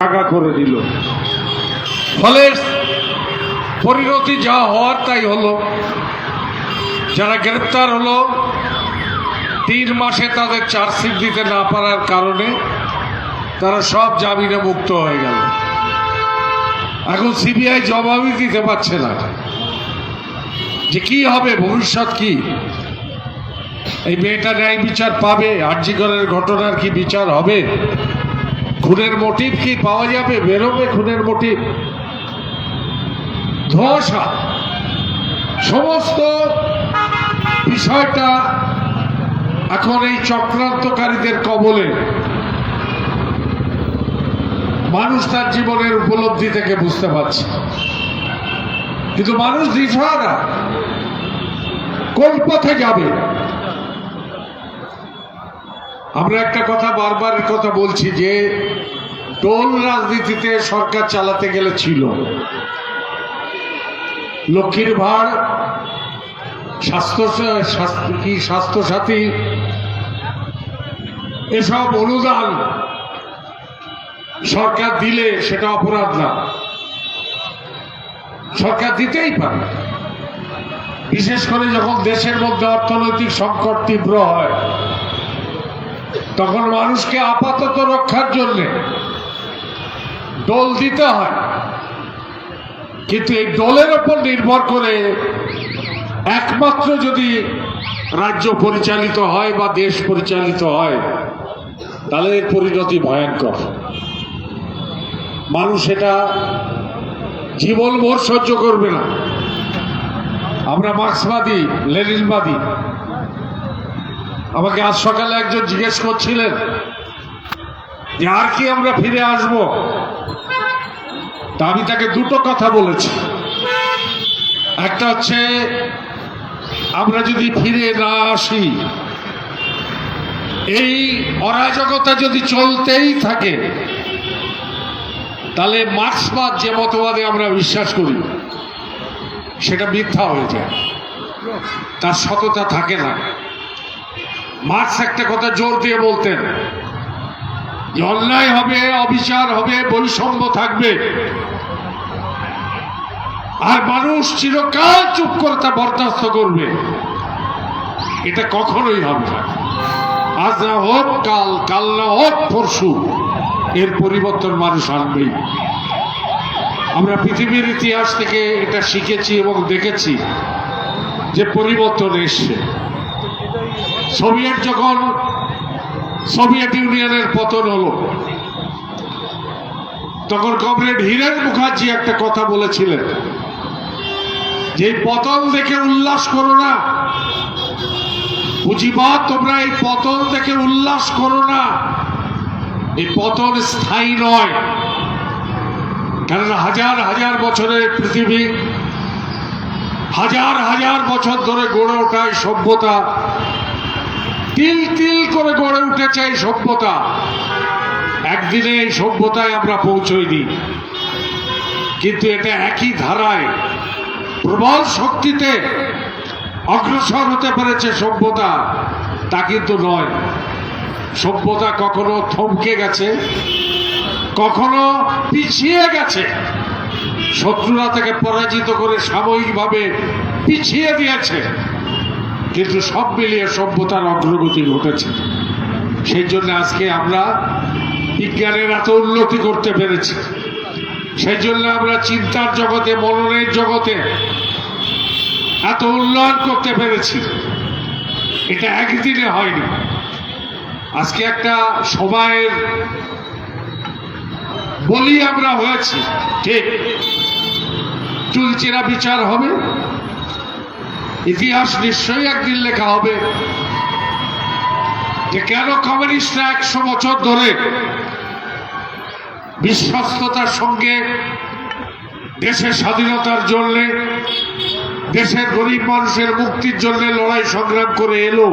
টাকা করে দিল। ফলে পরিণতি যা হওয়ার তাই হলো। যারা গ্রেপ্তার হলো, তিন মাসে তাদের চার্জশিট দিতে না পারার কারণে তারা সব জামিনে মুক্ত হয়ে গেল। এখন সিবিআই জবাবই দিতে পারছে না যে কি হবে, ভবিষ্যৎ কি? এই মেয়েটা ন্যায় বিচার পাবে আর্যিকরের ঘটনার কি বিচার হবে? খুনের মোটিভ কি পাওয়া যাবে? বেরোবে খুনের মোটিভ। ধোঁয়াশা। সমস্ত বিষয়টা এখন এই চক্রান্তকারীদের কবলে। মানুষ তার জীবনের উপলব্ধি থেকে বুঝতে পারছে। কিন্তু মানুষ দিশাহারা। কোন পথে যাবে? আমরা একটা কথা বারবার কথা বলছি যে টোল রাজনীতিতে সরকার চালাতে গেলে ছিল। লক্ষ্মীর ভাড় স্বাস্থ্য, কি স্বাস্থ্যসাথী, এসব অনুদান সরকার দিলে সেটা অপরাধ না। সরকার দিতেই পারে। বিশেষ করে যখন দেশের মধ্যে অর্থনৈতিক সংকট তীব্র হয় তখন মানুষকে আপাতত রক্ষার জন্য দোল দিতে হয়। কিন্তু এই দলের ওপর নির্ভর করে একমাত্র যদি রাজ্য পরিচালিত হয় বা দেশ পরিচালিত হয়, তাহলে এর পরিণতি ভয়ঙ্কর। মানুষ এটা জীবন ভোর সহ্য করবে না। আমরা মার্ক্সবাদী, লেনিনবাদী। আমাকে আজ সকালে একজন জিজ্ঞেস করছিলেন যে আর কি আমরা ফিরে আসব? তা আমি তাকে দুটো কথা বলেছি। একটা হচ্ছে, আমরা যদি ফিরে না আসি, এই অরাজকতা যদি চলতেই থাকে, তাহলে মার্ক্সবাদ যে মতবাদে আমরা বিশ্বাস করি, সেটা মিথ্যা হয়ে যায়। তার সততা থাকে না। মার্ক্স একটা কথা জোর দিয়ে বলতেন। অন্যায় হবে, অবিচার হবে, বৈষম্য থাকবে। আর মানুষ চিরকাল চুপ করে তা বরদাস্ত করবে। এটা কখনোই হবে না। আজ না হোক, কাল কাল না হোক, পরশু এর পরিবর্তন মানুষ আনবেই। আমরা পৃথিবীর ইতিহাস থেকে এটা শিখেছি এবং দেখেছি যে পরিবর্তন এসছে। সোভিয়েত যখন সোভিয়েত ইউনিয়নের পতন হলো, তখন কমরেড হীরেন মুখার্জি একটা কথা বলেছিলেন যে পতন দেখে উল্লাস করো না। পুঁজিবাদ তোমরা এই পতন দেখে উল্লাস করো না। এই পতন স্থায়ী নয়। কেননা হাজার হাজার বছরের পৃথিবী, হাজার হাজার বছর ধরে গড়ে ওঠায় সভ্যতা তিল তিল করে গড়ে উঠেছে এই সভ্যতা। একদিনে এই সভ্যতায় আমরা পৌঁছইনি। কিন্তু এটা একই ধারায় প্রবল শক্তিতে অগ্রসর হতে পেরেছে সভ্যতা। তা কিন্তু নয়। সভ্যতা কখনো থমকে গেছে, কখনো পিছিয়ে গেছে। শত্রুরা থেকে পরাজিত করে সাময়িকভাবে পিছিয়ে দিয়েছে। কিন্তু সব মিলিয়ে সভ্যতার অগ্রগতি ঘটেছে। সেই জন্য আজকে আমরা বিজ্ঞানের এত উন্নতি করতে পেরেছি। সেই জন্য আমরা চিন্তার জগতে মননের জগতে এত উন্নয়ন করতে পেরেছি। এটা একদিনে হয়নি। আজকে একটা সময়ের বলি আমরা হয়েছি, ঠিক। চুলচেরা বিচার হবে ইতিহাস নিশ্চয়ই একদিন লেখা হবে যে কেন কমিউনিস্টরা একশো বছর ধরে বিশ্বস্ততার সঙ্গে দেশের স্বাধীনতার জন্যে, দেশের গরিব মানুষের মুক্তির জন্য লড়াই সংগ্রাম করে এলো।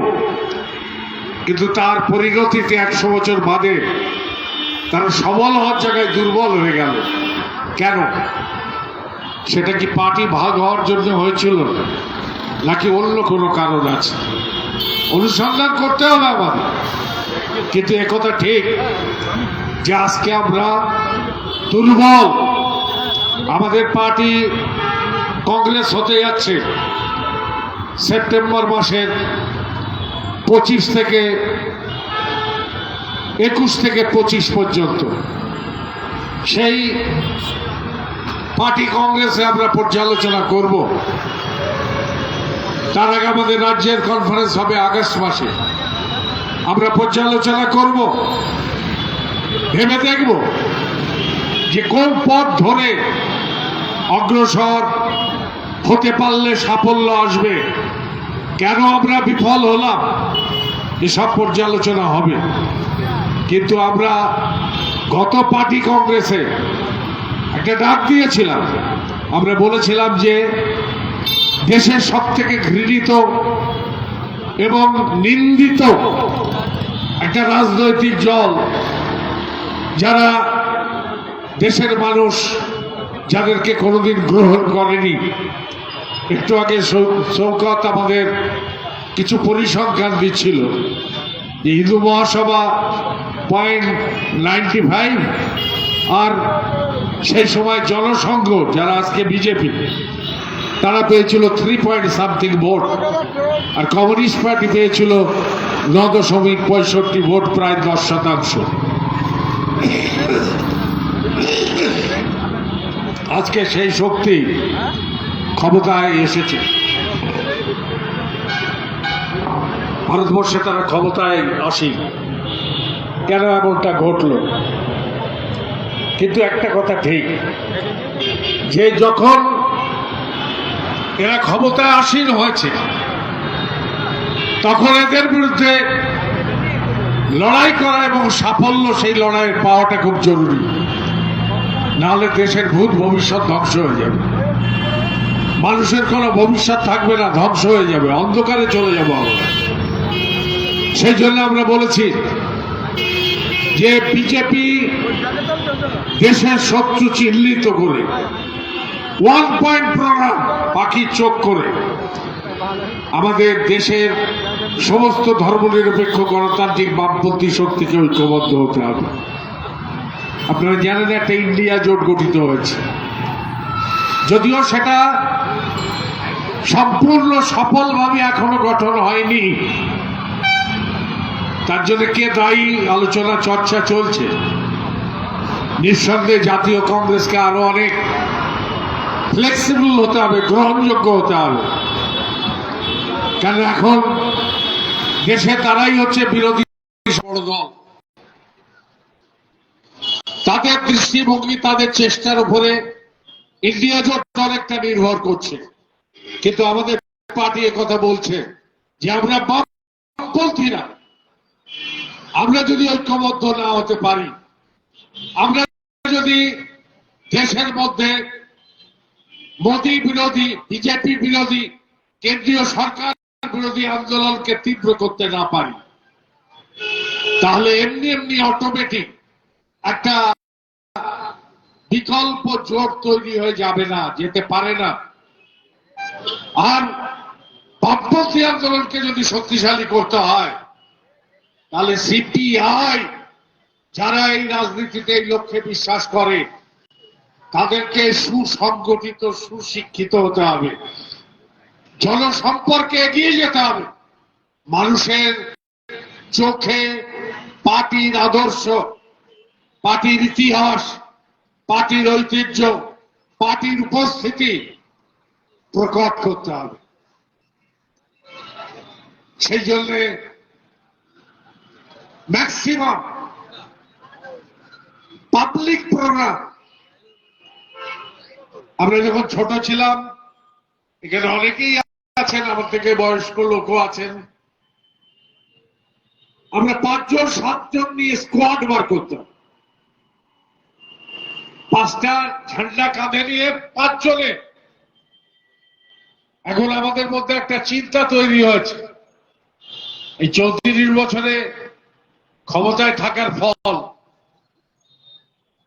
কিন্তু তার পরিণতিতে একশো বছর বাদে তারা সবল হওয়ার জায়গায় দুর্বল হয়ে গেল। কেন? সেটা কি পার্টি ভাগ হওয়ার জন্য হয়েছিল? নাকি অন্য কোনো কারণ আছে? অনুসন্ধান করতে হবে আমাদের। কিন্তু একথা ঠিক যে আজকে আমরা দুর্বল। আমাদের পার্টি কংগ্রেস হতে যাচ্ছে। সেপ্টেম্বর মাসের পঁচিশ থেকে একুশ থেকে পঁচিশ পর্যন্ত। সেই পার্টি কংগ্রেসে আমরা পর্যালোচনা করব। তার আগে আমাদের রাজ্যের কনফারেন্স হবে আগস্ট মাসে। আমরা পর্যালোচনা করব, ভেবে দেখব যে কোন পথ ধরে অগ্রসর হতে পারলে সাফল্য আসবে। কেন আমরা বিফল হলাম? এসব পর্যালোচনা হবে। কিন্তু আমরা গত পার্টি কংগ্রেসে একটা ডাক দিয়েছিলাম। আমরা বলেছিলাম যে দেশের সব থেকে ঘৃণিত এবং নিন্দিত একটা রাজনৈতিক দল যারা দেশের মানুষ যাদেরকে কোনোদিন গ্রহণ করেনি। একটু আগে শৌকত আমাদের কিছু পরিসংখ্যান দিচ্ছিল যে হিন্দু মহাসভা পয়েন্ট নাইনটি ফাইভ আর সেই সময় জনসংঘ, যারা আজকে বিজেপি তারা পেয়েছিল থ্রি পয়েন্ট সামথিং ভোট আর কমিউনিস্ট পার্টি পেয়েছিল ন দশমিক পঁয়ষট্টি ভোট প্রায় দশ শতাংশ। আজকে সেই শক্তি ক্ষমতায় এসেছে। ভারতবর্ষে তারা ক্ষমতায় আসি কেন এমনটা ঘটলো? কিন্তু একটা কথা ঠিক, যে যখন এরা ক্ষমতায় আসীন হয়েছে। তখন এদের বিরুদ্ধে লড়াই করা এবং সাফল্য সেই লড়াইয়ের পাওয়াটা খুব জরুরি। নাহলে দেশের ভূত ভবিষ্যৎ ধ্বংস হয়ে যাবে। মানুষের কোনো ভবিষ্যৎ থাকবে না, ধ্বংস হয়ে যাবে, অন্ধকারে চলে যাব আমরা। সেই জন্য আমরা বলেছি যে বিজেপি দেশের শত্রু চিহ্নিত করে ওয়ান পয়েন্ট প্রোগ্রাম পাখির চোখ করে। আমাদের দেশের সমস্ত ধর্মনিরপেক্ষ গণতান্ত্রিক বামপন্থী শক্তিকে ঐক্যবদ্ধ হতে হবে। আপনারা জানেন একটা ইন্ডিয়া জোট গঠিত হয়েছে। যদিও সেটা সম্পূর্ণ সফলভাবে এখনও গঠন হয়নি, তার জন্য কে দায়ী আলোচনা চর্চা চলছে? নিঃসন্দেহে জাতীয় কংগ্রেসকে আরও অনেক ফ্লেক্সিবল হতে হবে, গ্রহণযোগ্য হতে হবে। কেন এখন দেশে তারাই হচ্ছে বিরোধী বড় দল। তাদের দৃষ্টিভঙ্গি, তাদের চেষ্টার উপরে ইন্ডিয়া জোট নির্ভর করছে। কিন্তু আমাদের পার্টি কথা বলছে যে আমরা বামপন্থীরা, আমরা যদি ঐক্যবদ্ধ না হতে পারি, আমরা যদি দেশের মধ্যে মোদী বিরোধী, বিজেপি বিরোধী, কেন্দ্রীয় সরকার বিরোধী আন্দোলনকে তীব্র করতে না পারি। তাহলে এমনি এমনি অটোমেটিক একটা বিকল্প জোট তৈরি হয়ে যাবে না, যেতে পারে না। আর বামপন্থী আন্দোলনকে যদি শক্তিশালী করতে হয়, তাহলে সিপিআই যারা এই রাজনীতিতে এই লক্ষ্যে বিশ্বাস করে তাদেরকে সুসংগঠিত, সুশিক্ষিত হতে হবে। জনসম্পর্কে এগিয়ে যেতে হবে। মানুষের চোখে পার্টির আদর্শ, পার্টির ইতিহাস, পার্টির ঐতিহ্য, পার্টির উপস্থিতি প্রকট করতে হবে। সেই জন্যে ম্যাক্সিমাম পাবলিক প্রোগ্রাম আমরা যখন ছোট ছিলাম, এখানে অনেকেই আছেন, আমার থেকে বয়স্ক লোকও আছেন। আমরা পাঁচজন, সাতজন নিয়ে স্কোয়াড বার করতাম। পাঁচটা ঝান্ডা কাঁধে নিয়ে পাঁচজনে। এখন আমাদের মধ্যে একটা চিন্তা তৈরি হয়েছে। এই চৌত্রিশ বছরে ক্ষমতায় থাকার ফল।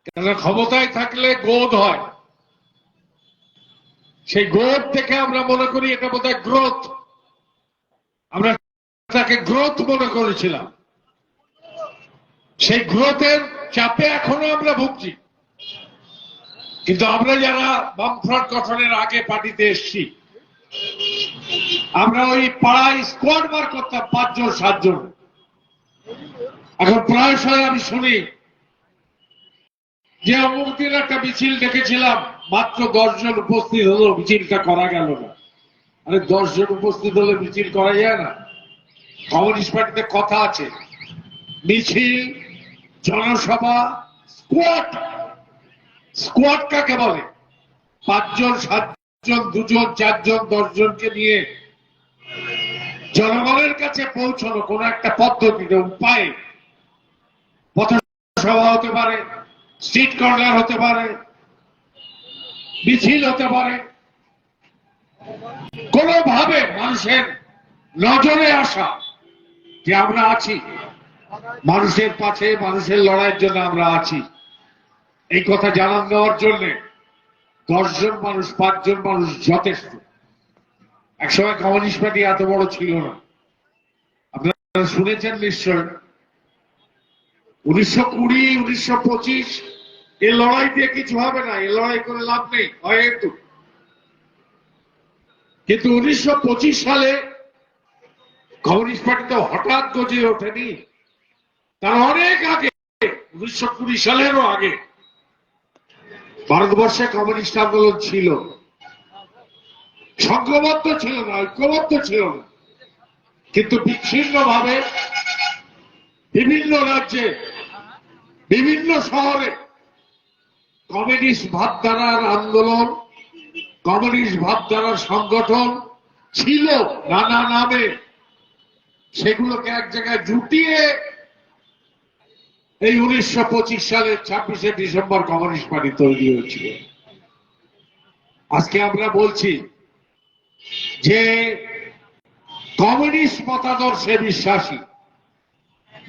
কেন ক্ষমতায় থাকলে গোদ হয়। সেই গ্রোথ থেকে আমরা মনে করি এটা বোধ গ্রোথ। আমরা তাকে গ্রোথ মনে করেছিলাম। সেই গ্রোথের চাপে এখনও আমরা ভুগছি। কিন্তু আমরা যারা বামফ্রন্ট গঠনের আগে পার্টিতে এসছি, আমরা ওই পাড়ায় স্কোয়াড বার করতাম পাঁচজন, সাতজন। এখন প্রায়শই আমি শুনি যে অমুক দিন একটা মিছিল দেখেছিলাম। মাত্র দশজন উপস্থিত হলো, মিছিলটা করা গেল না। আরে দশজন উপস্থিত হলে মিছিল করা যায় না? কমিউনিস্ট পার্টিতে কথা আছে। মিছিল, জনসভা, স্কোয়াড। স্কোয়াড কাকে বলে? পাঁচজন, সাতজন, দুজন, চারজন, দশজনকে নিয়ে জনগণের কাছে পৌঁছানো কোন একটা পদ্ধতিতে, উপায়ে। পথসভা হতে পারে স্ট্রিট কর্নার হতে পারে মিছিল হতে পারে। কোনোভাবে মানুষের নজরে আসা যে আমরা আছি, মানুষের পাশে, মানুষের লড়াইয়ের জন্য আমরা আছি, এই কথা জানান দেওয়ার জন্য দশজন মানুষ, পাঁচজন মানুষ যথেষ্ট। একসময় কমিউনিস্ট পার্টি এত বড় ছিল না। আপনারা শুনেছেন নিশ্চয়? উনিশশো কুড়ি, উনিশশো পঁচিশ এ লড়াই দিয়ে কিছু হবে না এই লড়াই করে লাভ নেই হয়তো কিন্তু উনিশশো পঁচিশ সালে কমিউনিস্ট পার্টি তো হঠাৎ গজে ওঠেনি। তার অনেক আগে, উনিশশো কুড়ি সালেরও আগে, ভারতবর্ষে কমিউনিস্ট আন্দোলন ছিল। সংঘবদ্ধ ছিল না, ঐক্যবদ্ধ ছিল না। কিন্তু বিচ্ছিন্ন ভাবে বিভিন্ন রাজ্যে, বিভিন্ন শহরে কমিউনিস্ট ভাবধারার আন্দোলন, কমিউনিস্ট ভাবধারার সংগঠন ছিল নানা নামে। সেগুলোকে এক জায়গায় জুটিয়ে এই উনিশশো পঁচিশ সালের ছাব্বিশে ডিসেম্বর কমিউনিস্ট পার্টি তৈরি হয়েছিল। আজকে আমরা বলছি যে কমিউনিস্ট মতাদর্শে বিশ্বাসী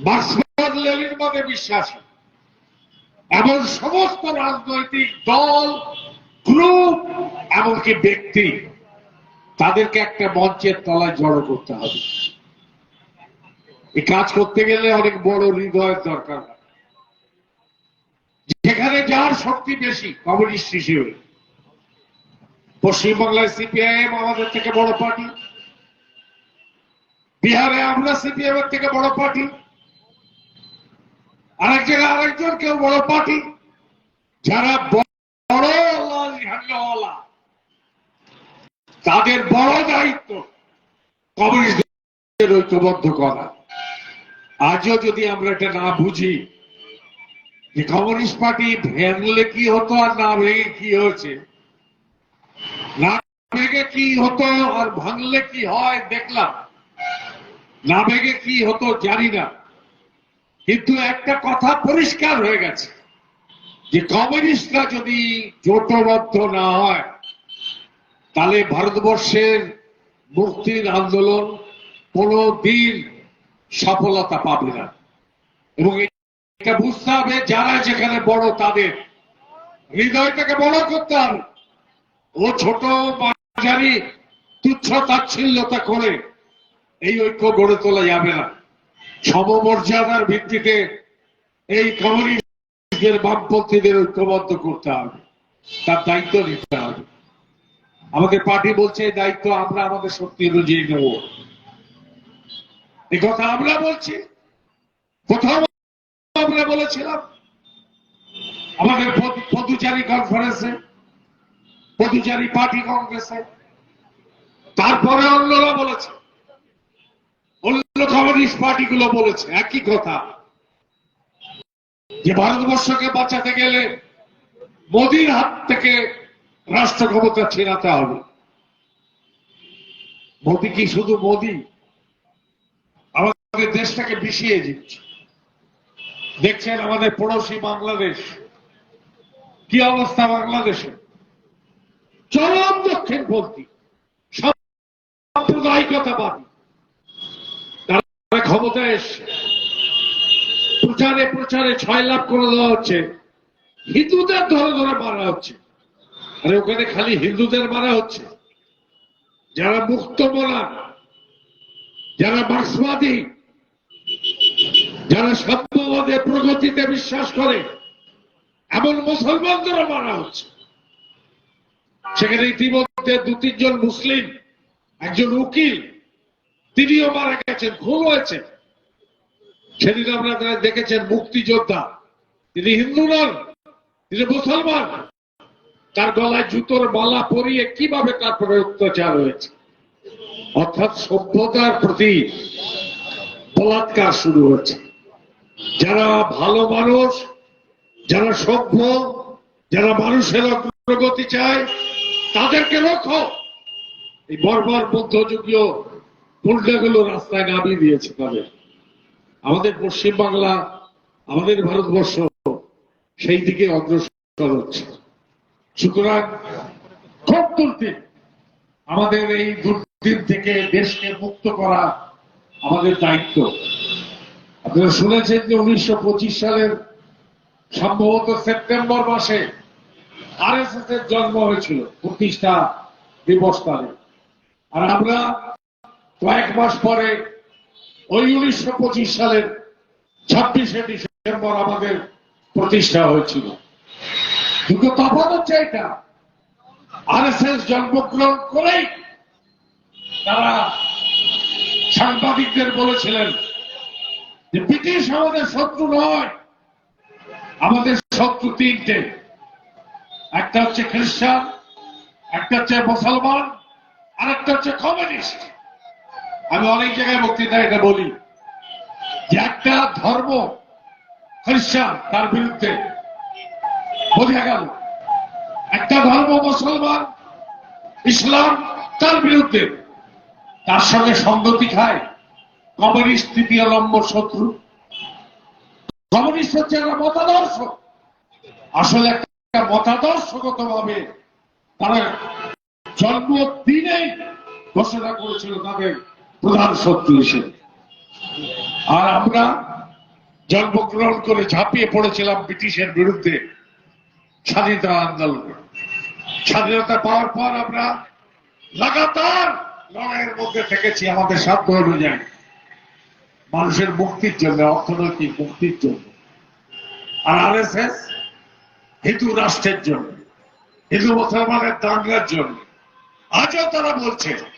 মার্ক্সবাদ মতে বিশ্বাসী এমন সমস্ত রাজনৈতিক দল গ্রুপ এমনকি ব্যক্তি, তাদেরকে একটা মঞ্চের তলায় জড়ো করতে হবে। এই কাজ করতে গেলে অনেক বড় হৃদয়ের দরকার। যেখানে যার শক্তি বেশি, কমিউনিস্ট হিসেবে। পশ্চিমবাংলায় সিপিআইএম আমাদের থেকে বড় পার্টি। বিহারে আমরা সিপিএম এর থেকে বড় পার্টি। আরেক জায়গায় আরেকজন, কেউ বড় পার্টি। যারা বড় তাদের বড় দায়িত্ব কমিউনিস্টদের ঐক্যবদ্ধ করা। আজও যদি আমরা এটা না বুঝি, যে কমিউনিস্ট পার্টি ভেঙলে কি হতো আর না ভেঙে কি হয়েছে? না ভেঙে কি হতো আর ভাঙলে কি হয় দেখলাম। না ভেঙে কি হতো জানি না। কিন্তু একটা কথা পরিষ্কার হয়ে গেছে, যে কমিউনিস্টরা যদি জোটবদ্ধ না হয়, তাহলে ভারতবর্ষের মুক্তির আন্দোলন কোনো দিন সফলতা পাবে না। এবং এটা বুঝতে হবে, যারা যেখানে বড় তাদের হৃদয়টাকে বড় করতে হবে। ও ছোট বাজারি তুচ্ছ তাচ্ছিল্যতা করে এই ঐক্য গড়ে তোলা যাবে না। সমমর্যাদার ভিত্তিতে এই কমিউনিস্টদের বামপন্থীদের ঐক্যবদ্ধ করতে হবে, তার দায়িত্ব নিতে হবে। আমাদের পার্টি বলছে এই দায়িত্ব আমরা আমাদের শক্তি অনুযায়ী নেব এই কথা আমরা বলছি কোথাও আমরা বলেছিলাম, আমাদের পদ- পদুচারী কনফারেন্সে পদুচারী পার্টি কংগ্রেসে তারপরে অন্যরা বলেছে। কমিউনিস্ট পার্টিগুলো বলেছে, একই কথা। যে ভারতবর্ষকে বাঁচাতে গেলে মোদির হাত থেকে রাষ্ট্র ক্ষমতা হবে। মোদি কি শুধু মোদি? আমাদের দেশটাকে বিষিয়ে দিচ্ছে। দেখছেন আমাদের পড়োশি বাংলাদেশ? কি অবস্থা বাংলাদেশে? চরম দক্ষিণপন্থী, সাম্প্রদায়িকতাবাদী। ক্ষমতায় এসছে। প্রচারে প্রচারে ছয় লাভ করে দেওয়া হচ্ছে। হিন্দুদের ধরে ধরে মারা হচ্ছে। আরে ওখানে খালি হিন্দুদের মারা হচ্ছে। যারা মুক্ত মোলা যারা মার্ক্সবাদী, যারা সাম্যবাদে প্রগতিতে বিশ্বাস করে, এমন মুসলমানদেরও মারা হচ্ছে। সেখানে ইতিমধ্যে দু তিনজন মুসলিম, একজন উকিল তিনিও মারা গেছেন, খুন হয়েছে সেদিন আপনারা দেখেছেন মুক্তিযোদ্ধা। তিনি হিন্দু নন, তিনি মুসলমান। তার গলায় জুতোর মালা পরিয়ে কীভাবে তার তারপরে অত্যাচার হয়েছে? অর্থাৎ সভ্যতার প্রতি বলাৎকার শুরু হয়েছে। যারা ভালো মানুষ, যারা সভ্য, যারা মানুষের অগ্রগতি চায়, তাদেরকে রক্ষো এই বর্বর মধ্যযুগীয় গুন্ডাগুলো রাস্তায় নামিয়ে দিয়েছে তাদের। আমাদের পশ্চিমবাংলা আমাদের ভারতবর্ষ সেই দিকে অগ্রসর হচ্ছে। সুতরাং খুব দুর্দিন আমাদের এই দুর্দিন থেকে দেশকে মুক্ত করা আমাদের দায়িত্ব। আপনারা শুনেছেন যে উনিশশো পঁচিশ সালের সম্ভবত সেপ্টেম্বর মাসে আরএসএস এর জন্ম হয়েছিল, প্রতিষ্ঠা দিবস তারিখ। আর আমরা কয়েক মাস পরে ওই উনিশশো পঁচিশ সালের ছাব্বিশে ডিসেম্বর আমাদের প্রতিষ্ঠা হয়েছিল। দুটো তফাৎ হচ্ছে এটা। আর এস এস জন্মগ্রহণ করেই তারা সাংবাদিকদের বলেছিলেন যে ব্রিটিশ আমাদের শত্রু নয়, আমাদের শত্রু তিনটে। একটা হচ্ছে খ্রিস্টান, একটা হচ্ছে মুসলমান আর একটা হচ্ছে কমিউনিস্ট। আমি অনেক জায়গায় বক্তৃতা এটা বলি। যে একটা ধর্ম, খ্রিস্টান, তার বিরুদ্ধে বোঝা গেল। একটা ধর্ম মুসলমান, ইসলাম তার বিরুদ্ধে। তার সঙ্গে সংগতি খায় কমিউনিস্ট তৃতীয় নম্বর শত্রু। কমিউনিস্ট হচ্ছে একটা মতাদর্শ। আসলে একটা মতাদর্শগত ভাবে তারা জন্মদিনেই ঘোষণা করেছিল তাদের প্রধান শত্রু হিসেবে। আর আমরা জন্মগ্রহণ করে ঝাঁপিয়ে পড়েছিলাম ব্রিটিশের বিরুদ্ধে স্বাধীনতা আন্দোলনে। স্বাধীনতা পাওয়ার পর আমরা লাগাতার লড়াইয়ের মধ্যে থেকেছি আমাদের সাধ্য অনুযায়ী মানুষের মুক্তির জন্য, অর্থনৈতিক মুক্তির জন্য। আর আর এস এস হিন্দু রাষ্ট্রের জন্য, হিন্দু মুসলমানের দাঙ্গার জন্য। আজও তারা বলছে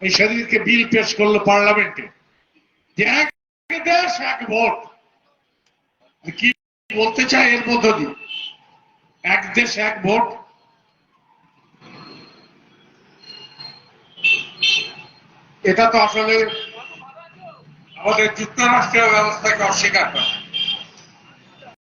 এই সেদিনকে বিল পেশ করল পার্লামেন্টে। যে এক দেশ, এক ভোট। কি বলতে চায় এর মধ্য দিয়ে? এক দেশ, এক ভোট। এটা তো আসলে আমাদের যুক্তরাষ্ট্রীয় ব্যবস্থাকে অস্বীকার করে।